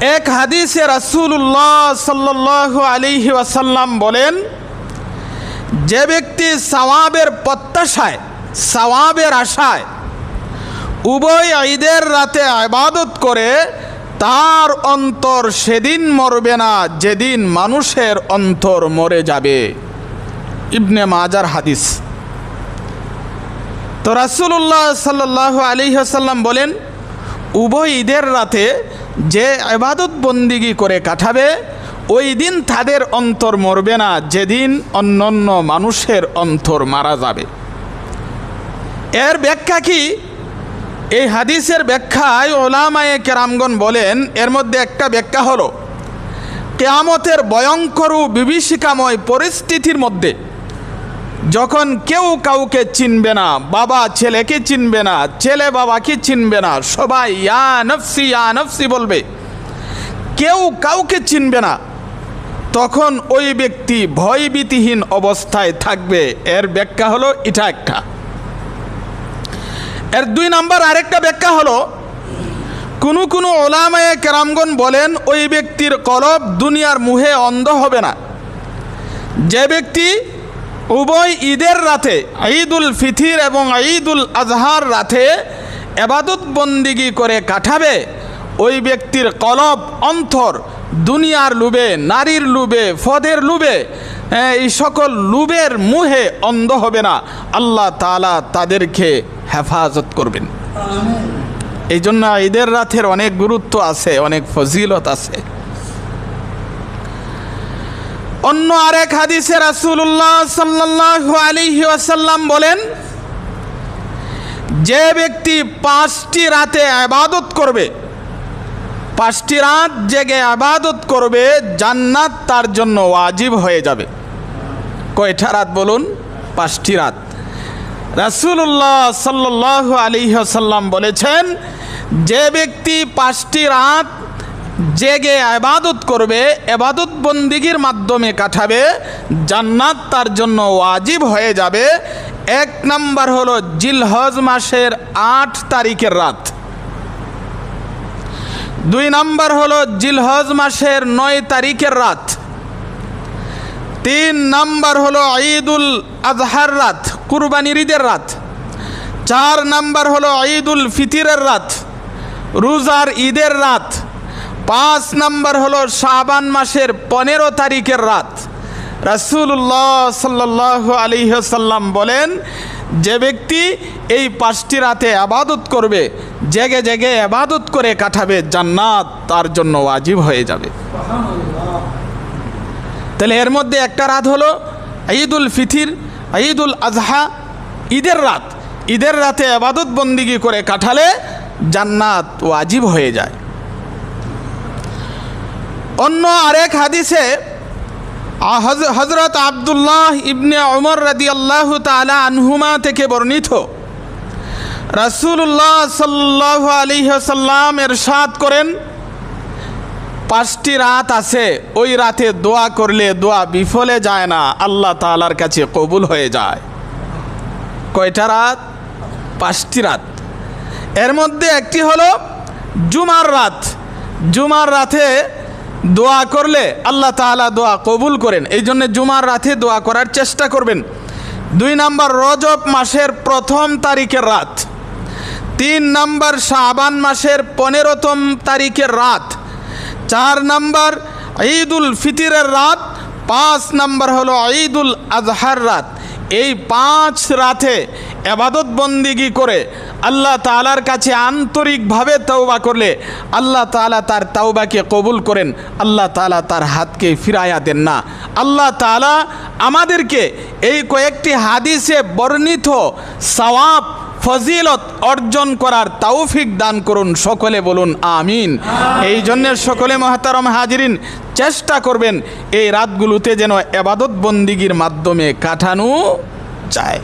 এক হাদিসে রাসূলুল্লাহ সাল্লাল্লাহু আলাইহি ওয়াসাল্লাম বলেন, যে ব্যক্তি সওয়াবের প্রত্যাশায়, সওয়াবের আশায় উভয় ঈদের রাতে আবাদত করে, তার অন্তর সেদিন মরবে না, যেদিন মানুষের অন্তর মরে যাবে। ইবনে মাজার হাদিস। তো রাসূলুল্লাহ সাল্লাহ আলী আসাল্লাম বলেন, উভয় ঈদের রাতে যে ইবাদত বন্দিগি করে কাটাবে, ওই দিন তাদের অন্তর মরবে না, যেদিন অন্যান্য মানুষের অন্তর মারা যাবে। এর ব্যাখ্যা কি? এই হাদিসের ব্যাখ্যায় ওলামায়ে কেরামগণ বলেন, এর মধ্যে একটা ব্যাখ্যা হলো, কেয়ামতের ভয়ঙ্কর ও বিভীষিকাময় পরিস্থিতির মধ্যে যখন কেউ কাউকে চিনবে না, বাবা ছেলেকে চিনবে না, ছেলে বাবাকে চিনবে না, সবাই ইয়া নফসি বলবে। কেউ কাউকে চিনবে না, তখন ওই ব্যক্তি ভয়ভীতিহীন অবস্থায় থাকবে। এর ব্যাখ্যা হলো এটা একটা। এর দুই নাম্বার আরেকটা ব্যাখ্যা হলো, কোনো কোনো ওলামায়ে কেরামগণ বলেন, ওই ব্যক্তির কলব দুনিয়ার মুহে অন্ধ হবে না। যে ব্যক্তি উভয় ঈদের রাতে ঈদুল ফিথির এবং ঈদুল আজহার রাতে এবাদত বন্দিগি করে কাটাবে। ওই ব্যক্তির কলব অন্তর দুনিয়ার লুবে নারীর লুবে ফদের লুবে হ্যাঁ, এই সকল লুবের মুহে অন্ধ হবে না। আল্লাহ তালা তাদেরকে হেফাজত করবেন। এই জন্য ঈদের রাতের অনেক গুরুত্ব আছে অনেক ফজিলত আছে। অন্য আরেক হাদিসে রাসূলুল্লাহ সাল্লাল্লাহু আলাইহি ওয়াসাল্লাম বলেন, যে ব্যক্তি পাঁচটি রাতে আবাদত করবে, পাঁচটি রাত জেগে আবাদত করবে, জান্নাত তার জন্য ওয়াজিব হয়ে যাবে। কয়টা রাত বলুন? পাঁচটি রাত। রাসূলুল্লাহ সাল্লাল্লাহু আলাইহি ওয়াসাল্লাম বলেছেন, যে ব্যক্তি পাঁচটি রাত জেগে আবাদত করবে এবাদত বন্দিগির মাধ্যমে কাটাবে, জান্নাত তার জন্য ওয়াজিব হয়ে যাবে। এক নাম্বার হলো জিলহজ মাসের আট তারিখের রাত। দুই নাম্বার হলো জিলহজ মাসের নয় তারিখের রাত। তিন নাম্বার হলো ঈদুল আজহার রাত, কুরবানির ঈদের রাত। চার নাম্বার হলো ঈদুল ফিতিরের রাত, রোজার ঈদের রাত। পাঁচ নম্বর হলো শাবান মাসের পনেরো তারিখের রাত। রাসূলুল্লাহ সাল্লাহ আলিহাসাল্লাম বলেন, যে ব্যক্তি এই পাঁচটি রাতে আবাদত করবে, জেগে জেগে আবাদত করে কাটাবে, জান্নাত তার জন্য ওয়াজিব হয়ে যাবে। তাহলে এর মধ্যে একটা রাত হলো ঈদুল ফিতির, ঈদুল আজহা, ঈদের রাত। ঈদের রাতে আবাদত বন্দিগি করে কাটালে জান্নাত ওয়াজিব হয়ে যায়। অন্য আরেক হাদিসে হজরত আবদুল্লাহ ইবনে ওমর রাদি আল্লাহ তালা আনহুমা থেকে বর্ণিত, রাসূলুল্লাহ সাল্লাহ আলিহাসাল্লাম এরশাদ করেন, পাঁচটি রাত আছে, ওই রাতে দোয়া করলে দোয়া বিফলে যায় না, আল্লাহ তালার কাছে কবুল হয়ে যায়। কয়টা রাত? পাঁচটি রাত। এর মধ্যে একটি হলো জুমার রাত। জুমার রাতে দোয়া করলে আল্লাহ তাআলা দোয়া কবুল করেন। এই জন্য জুমার রাতে দোয়া করার চেষ্টা করবেন। দুই নাম্বার, রজব মাসের প্রথম তারিখের রাত। তিন নাম্বার, শাবান মাসের পনেরোতম তারিখের রাত। চার নাম্বার, ঈদুল ফিতিরের রাত। পাঁচ নাম্বার হলো ঈদুল আজহার রাত। এই পাঁচ রাতে এবাদত বন্দিগি করে আল্লাহ তালার কাছে আন্তরিকভাবে তাওবা করলে আল্লাহ তালা তার তাওবাকে কবুল করেন, আল্লাহ তালা তার হাতকে ফিরাইয়া দেন না। আল্লাহ তালা আমাদেরকে এই কয়েকটি হাদিসে বর্ণিত সওয়াব ফজিলত অর্জন করার তাওফিক দান করুন, সকলে বলুন আমিন। এই জন্য সকলে মহাতারম হাজিরিন, চেষ্টা করবেন এই রাতগুলোতে যেন এবাদত বন্দিগির মাধ্যমে কাটানো যায়।